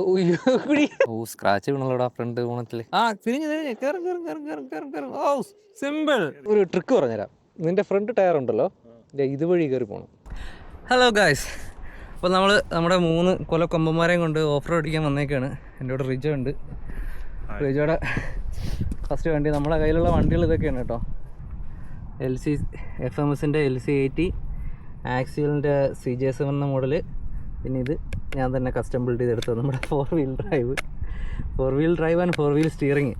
ഓ scratch വീണല്ലോടാ front ഓണത്തിൽ ആ തിരിഞ്ഞു തിരിഞ്ഞ് കയറും കയറും കയറും കയറും കയറും കയറും ഓ സിമ്പിൾ ഒരു ട്രിക്ക് പറഞ്ഞുതരാം. നിന്റെ ഫ്രണ്ട് ടയർ ഉണ്ടല്ലോ. ഇതുവഴി കയറി പോകണം ഹലോ ഗായ്സ് അപ്പോൾ നമ്മൾ നമ്മുടെ മൂന്ന് കൊല കൊമ്പന്മാരെയും കൊണ്ട് ഓഫ് റോഡ് അടിക്കാൻ വന്നേക്കാണ്. എന്റെ കൂടെ റിജോ ഉണ്ട്. റിജോയുടെ ഫസ്റ്റ് വണ്ടി. നമ്മളെ കയ്യിലുള്ള വണ്ടികൾ ഇതൊക്കെയാണ് കേട്ടോ. എൽ സി എഫ് എം എസിന്റെ എൽ സി എയ്റ്റി ആക്സിയലിന്റെ സി ജെ സെവൻ എന്ന മോഡൽ പിന്നെ ഇത് ഞാൻ തന്നെ കസ്റ്റം ബിൽഡ് ചെയ്തെടുത്തത് നമ്മുടെ four wheel drive four wheel drive and four wheel steering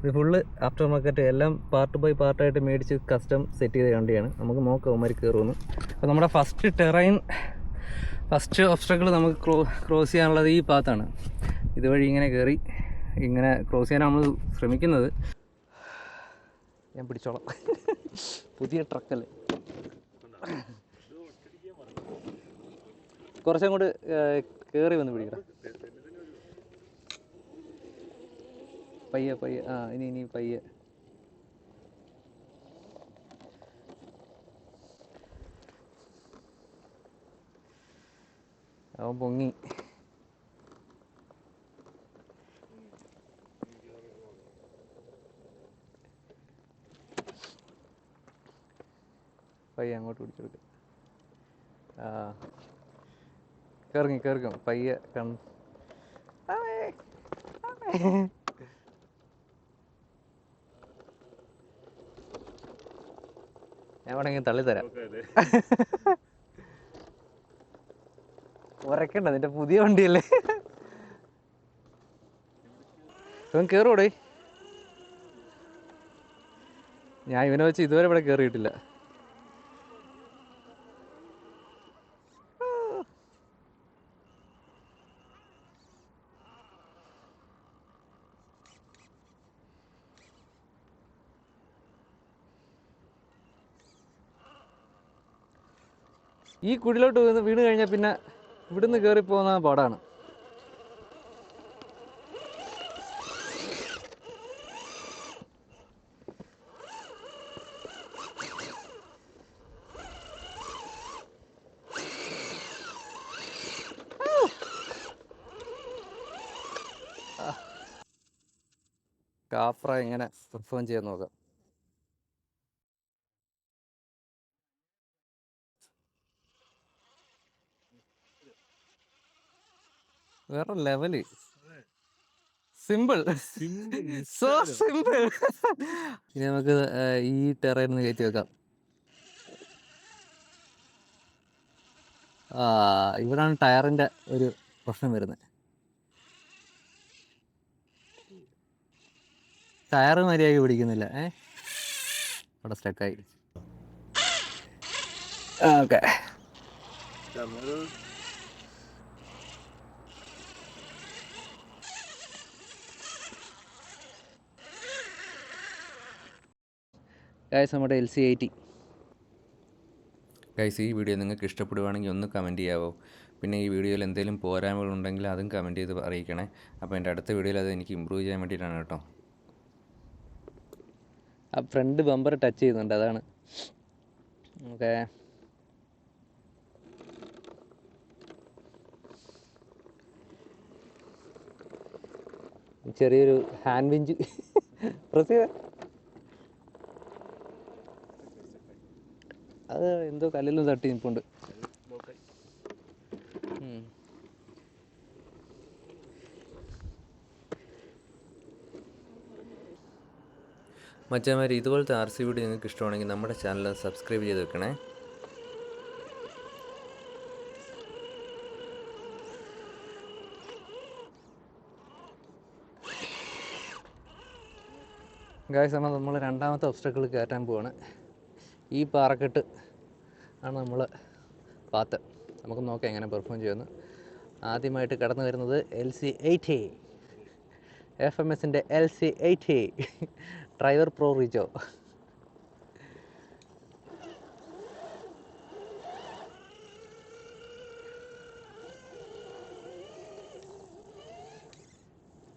ഇത് ഫുള്ള് ആഫ്റ്റർ മാർക്കറ്റ് എല്ലാം പാർട്ട് ബൈ പാർട്ടായിട്ട് മേടിച്ച് കസ്റ്റം സെറ്റ് ചെയ്ത വണ്ടിയാണ്. നമുക്ക് നോക്കാം അവന്മാർ കയറുമെന്ന് അപ്പോൾ നമ്മുടെ ഫസ്റ്റ് ടെറൈൻ ഫസ്റ്റ് ഓബ്സ്റ്റക്കിൾ നമുക്ക് ക്രോ ക്രോസ് ചെയ്യാനുള്ളത് ഈ പാത്താണ്. ഇതുവഴി ഇങ്ങനെ കയറി ഇങ്ങനെ ക്രോസ് ചെയ്യാൻ നമ്മൾ ശ്രമിക്കുന്നത്. ഞാൻ പിടിച്ചോളാം. പുതിയ ട്രക്കല്ലേ കുറച്ചങ്ങോട്ട് കയറി വന്ന് പിടിക്കണം പയ്യെ പയ്യെ. ആ ഇനി ഇനി പയ്യെ. അവൻ പൊങ്ങി. പയ്യെ അങ്ങോട്ട് പിടിച്ചെടുക്ക. ആ. കയറി കയറിക്കും പയ്യെ ആമേ. ഞാൻ വേണമെങ്കിൽ തള്ളി തരാം. ഉറക്കണ്ട നിന്റെ പുതിയ വണ്ടിയല്ലേ? ഇവൻ കയറൂടെ ഞാൻ ഇവനെ വെച്ച് ഇതുവരെ ഇവിടെ കയറിയിട്ടില്ല ഈ കുടിലോട്ട് വീണ് കഴിഞ്ഞാൽ പിന്നെ ഇവിടുന്ന് കയറി പോകുന്ന പാടാണ്. കാപ്ര എങ്ങനെ പെർഫോം ചെയ്യാൻ നോക്കാം. വേറെ ലെവൽ. സിമ്പിൾ. So simple. ഇനി നമുക്ക് ഈ ടെറയിൽ നിന്ന് കയറ്റി വെക്കാം. ആ ഇവിടാണ് ടയറിന്റെ ഒരു പ്രശ്നം വരുന്നത്. ടയർ മര്യാദയ്ക്ക് പിടിക്കുന്നില്ല. ഏ? അവിടെ സ്റ്റക്കായി ഓക്കെ. ഗായ്സ് നമ്മുടെ എൽ സി എയ്റ്റി ഗൈസ് ഈ വീഡിയോ നിങ്ങൾക്ക് ഇഷ്ടപ്പെടുവാണെങ്കിൽ ഒന്ന് കമന്റ് ചെയ്യാവോ? പിന്നെ ഈ വീഡിയോയിൽ എന്തെങ്കിലും പോരായ്മകളുണ്ടെങ്കിൽ അതും കമന്റ് ചെയ്ത് അറിയിക്കണേ. അപ്പോൾ എന്റെ അടുത്ത വീഡിയോയിൽ അത് എനിക്ക് ഇമ്പ്രൂവ് ചെയ്യാൻ വേണ്ടിയിട്ടാണ് കേട്ടോ. ആ ഫ്രണ്ട് ബമ്പർ ടച്ച് ചെയ്യുന്നുണ്ട് അതാണ്. ഓക്കെ ചെറിയൊരു ഹാൻഡ് വിഞ്ച് പ്രസ് ചെയ്ത അത് എന്തോ കല്ലിലും തട്ടി നിൽപ്പുണ്ട്. മച്ചാമാർ ഇതുപോലത്തെ ആർ സി വീഡിയോ നിങ്ങൾക്ക് ഇഷ്ടമാണെങ്കിൽ നമ്മുടെ ചാനൽ സബ്സ്ക്രൈബ് ചെയ്ത് വെക്കണേ. ഗായ്സ് നമ്മൾ രണ്ടാമത്തെ ഒബ്സ്റ്റക്കിൾ കയറ്റാൻ പോവാണ്. ഈ പാറക്കെട്ട് ആണ് നമ്മൾ പാത്ത്. നമുക്ക് നോക്കാം എങ്ങനെ പെർഫോം ചെയ്യുന്നു. ആദ്യമായിട്ട് കടന്നു വരുന്നത് L C eighty F M എസിന്റെ L C eighty driver pro Rijo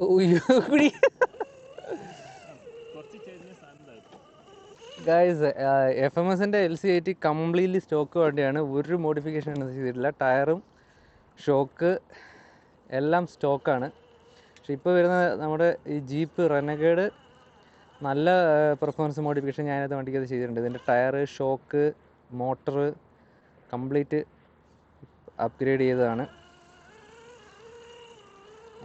ഉയ്യോ, ഗായ്സ് എഫ് എം എസിന്റെ L C eighty completely stock വണ്ടിയാണ്. ഒരു മോഡിഫിക്കേഷൻ ചെയ്തിട്ടില്ല. ടയറും ഷോക്ക് എല്ലാം സ്റ്റോക്കാണ് പക്ഷെ ഇപ്പോൾ വരുന്ന നമ്മുടെ ഈ ജീപ്പ് റെനഗേഡ് നല്ല പെർഫോമൻസ് മോഡിഫിക്കേഷൻ ഞാനത് വണ്ടിക്ക് അത് ചെയ്തിട്ടുണ്ട്. ഇതിന്റെ tyre shock motor complete upgrade ചെയ്തതാണ്.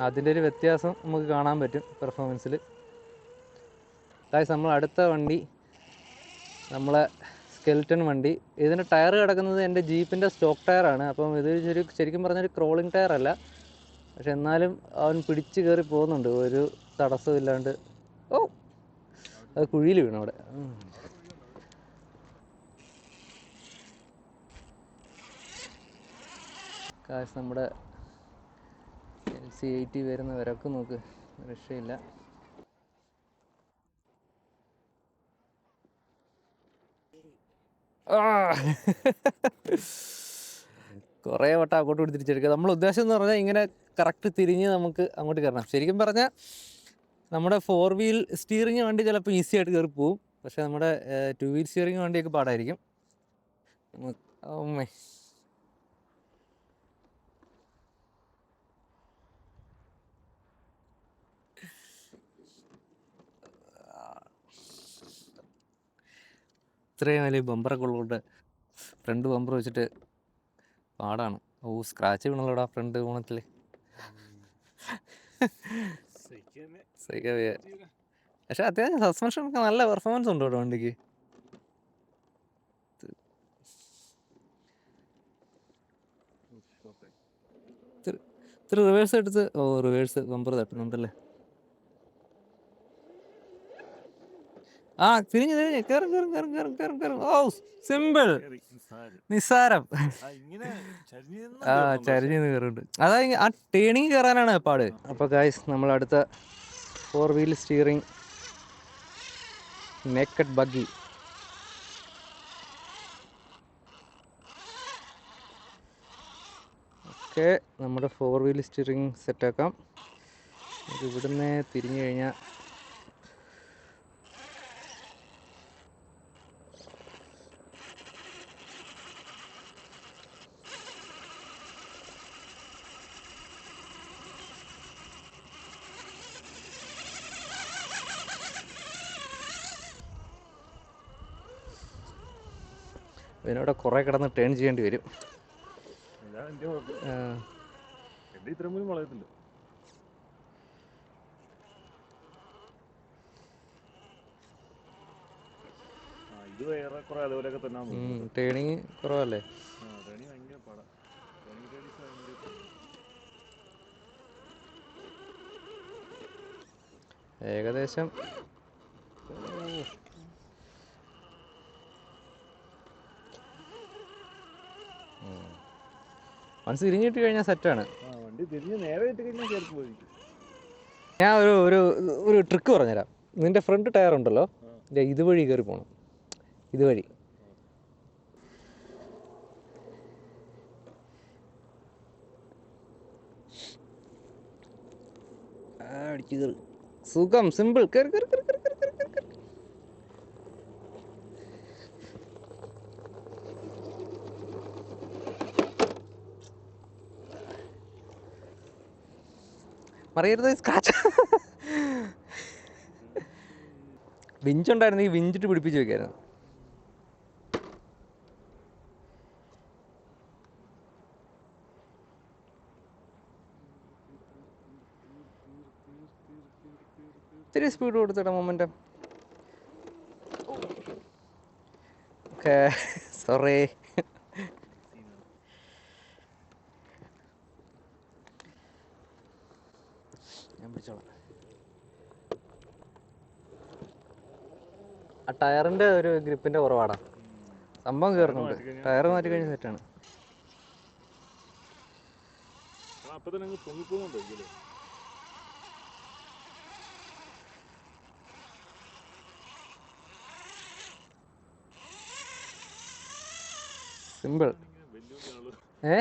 അതിന്റെ ഒരു വ്യത്യാസം നമുക്ക് കാണാൻ പറ്റും പെർഫോമൻസിൽ അതായത് നമ്മൾ അടുത്ത വണ്ടി നമ്മളെ സ്കെൽറ്റൺ വണ്ടി. ഇതിന്റെ ടയർ കിടക്കുന്നത് എന്റെ ജീപ്പിന്റെ സ്റ്റോക്ക് ടയറാണ് അപ്പം ഇത് ഒരു ശരിക്കും പറഞ്ഞൊരു ക്രോളിംഗ് ടയർ അല്ല. പക്ഷെ എന്നാലും അവൻ പിടിച്ച് കയറി പോകുന്നുണ്ട്. ഒരു തടസ്സം ഇല്ലാണ്ട്. ഓ അത് കുഴിയിൽ വീണു അവിടെ. കാശ് നമ്മുടെ എൽ സി എയ്റ്റി വരുന്ന വിരക്ക് നോക്ക്. രക്ഷയില്ല. കുറേ വട്ടം അങ്ങോട്ട് കൂടി തിരിച്ചെടുക്കുക. നമ്മൾ ഉദ്ദേശം എന്ന് പറഞ്ഞാൽ ഇങ്ങനെ കറക്റ്റ് തിരിഞ്ഞ് നമുക്ക് അങ്ങോട്ട് കയറണം. ശരിക്കും പറഞ്ഞാൽ നമ്മുടെ ഫോർ വീൽ സ്റ്റിയറിംഗ് വണ്ടി ചിലപ്പോൾ ഈസി ആയിട്ട് കയറി പോവും. പക്ഷേ നമ്മുടെ ടു വീൽ സ്റ്റിയറിംഗ് വണ്ടിയൊക്കെ പാടായിരിക്കും. അമ്മേ ഇത്രയും വലിയ ബമ്പറൊക്കെ ഉള്ളതുകൊണ്ട് ഫ്രണ്ട് ബമ്പർ വെച്ചിട്ട് പാടാണ്. ഓ സ്ക്രാച്ച് വീണല്ലോടാ ഫ്രണ്ട് ഓണത്തിൽ. പക്ഷെ അത്യാവശ്യം സസ്പെൻഷൻ ഒക്കെ നല്ല പെർഫോമൻസ് ഉണ്ട് കേട്ടോ വണ്ടിക്ക്. ഇത്ര റിവേഴ്സ് എടുത്ത് ഓ റിവേഴ്സ് ബമ്പർ തട്ടുന്നുണ്ടല്ലേ? ആ തിരിഞ്ഞു തിരിഞ്ഞു. കയറും കയറും കയറും കയറും കയറും കയറും ഓ സിമ്പിൾ. നിസ്സാരം. ഇങ്ങനെ ചരിഞ്ഞ് നിന്ന് ആ ചരിഞ്ഞു കയറുന്നുണ്ട് അതാ ആ ടേണിങ് കയറാനാണ് പാട്. അപ്പോൾ ഗായ്സ് നമ്മൾ അടുത്ത four wheel steering naked buggy okay നമ്മുടെ ഫോർ വീൽ സ്റ്റിയറിംഗ് സെറ്റാക്കാം ഇവിടുന്ന് തിരിഞ്ഞു കഴിഞ്ഞാൽ ഇതിനവിടെ കുറെ കിടന്ന് ടേൺ ചെയ്യേണ്ടി വരും. ടേണിങ് കുറവല്ലേ? കുഴപ്പം. ആ, എന്റെ ഇത്രയും പോലും വളയത്തില്ല ആ ഇത് വേറെ കുറെ അതുപോലെയൊക്കെ തന്നെ ഉം, ടേണിങ് കുറവല്ലേ റണി ഭയങ്കര പാടാ റണി റേഡിയസ് ഭയങ്കര പാടാ. ഏകദേശം മനസ്സ് കഴിഞ്ഞാൽ സെറ്റാണ് വണ്ടി തിരിഞ്ഞ് നേരെ ഇട്ട് കഴിഞ്ഞാൽ പോയി. ഞാൻ ഒരു ഒരു ഒരു ട്രിക്ക് പറഞ്ഞുതരാം. നിന്റെ ഫ്രണ്ട് ടയർ ഉണ്ടല്ലോ? ഇതുവഴി കയറി പോകണം ഇതുവഴി. ആ, അടിച്ച് കയറി സുഖം. സിമ്പിൾ കയറി കയറി കയറി കയറി മറിയരുത് സ്ക്രാച്ച് വിഞ്ചുണ്ടായിരുന്നെങ്കിൽ വിഞ്ചിട്ട് പിടിപ്പിച്ച് വെക്കായിരുന്നു. ഇത്തിരി സ്പീഡ് കൊടുത്തിട മൊമെന്റം ഓക്കെ സോറി ടയറിന്റെ ഒരു ഗ്രിപ്പിന്റെ കുറവാടാ. സംഭവം കേറുന്നുണ്ട്. ടയർ മാറ്റി കഴിഞ്ഞ സെറ്റാണ് സിമ്പിൾ ഏ?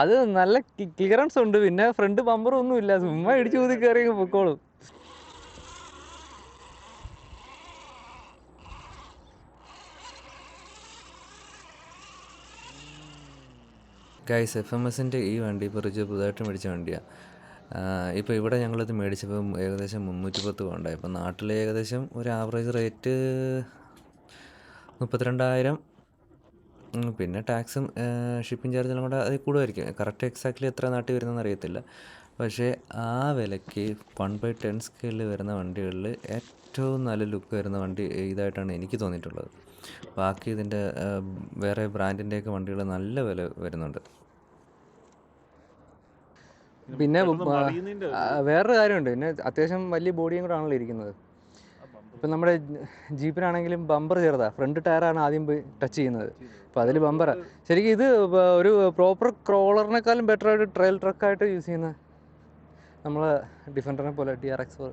അത് നല്ല ക്ലിയറൻസ് ഉണ്ട്. പിന്നെ ഫ്രണ്ട് ബമ്പർ ഒന്നും ഇല്ല ചുമ്മാ ഇടിച്ചു കൂതി കയറി പൊക്കോളും. ഗൈസ് എഫ് എം എസിന്റെ ഈ വണ്ടി ഇപ്പോൾ റിജു പുതുതായിട്ട് മേടിച്ച വണ്ടിയാണ് ഇപ്പോൾ ഇവിടെ ഞങ്ങളിത് മേടിച്ചപ്പോൾ ഏകദേശം മുന്നൂറ്റി പത്ത് പോകണ്ടായി. ഇപ്പോൾ നാട്ടിൽ ഏകദേശം ഒരു ആവറേജ് റേറ്റ് മുപ്പത്തിരണ്ടായിരം. പിന്നെ ടാക്സും ഷിപ്പിംഗ് ചാർജെല്ലാം കൂടെ അതിൽ കൂടുമായിരിക്കും കറക്റ്റ് എക്സാക്ട്ലി എത്ര നാട്ടിൽ വരുന്നതെന്ന് അറിയത്തില്ല. പക്ഷേ ആ വിലയ്ക്ക് വൺ ബൈ ടെൻ സ്കെയിലിൽ വരുന്ന വണ്ടികളിൽ ഏറ്റവും നല്ല ലുക്ക് വരുന്ന വണ്ടി ഇതായിട്ടാണ് എനിക്ക് തോന്നിയിട്ടുള്ളത്. ബാക്കി ഇതിന്റെ വേറെ ബ്രാൻഡിന്റെയൊക്കെ വണ്ടികൾ നല്ല വില വരുന്നുണ്ട്. പിന്നെ വേറൊരു കാര്യമുണ്ട്. പിന്നെ അത്യാവശ്യം വലിയ ബോഡിയും കൂടെ ആണല്ലോ ഇരിക്കുന്നത്. ഇപ്പം നമ്മുടെ ജീപ്പിനാണെങ്കിലും ബമ്പർ ചെറുതാ. ഫ്രണ്ട് ടയറാണ് ആദ്യം പോയി ടച്ച് ചെയ്യുന്നത്. അപ്പോൾ അതിൽ ബമ്പറാ ശരിക്കും ഇത് ഒരു പ്രോപ്പർ ക്രോളറിനേക്കാളും ബെറ്റർ ആയിട്ട് ട്രയൽ ട്രക്കായിട്ട് യൂസ് ചെയ്യുന്ന നമ്മളെ ഡിഫൻഡറിനെ പോലെ ടി ആർ എക്സ്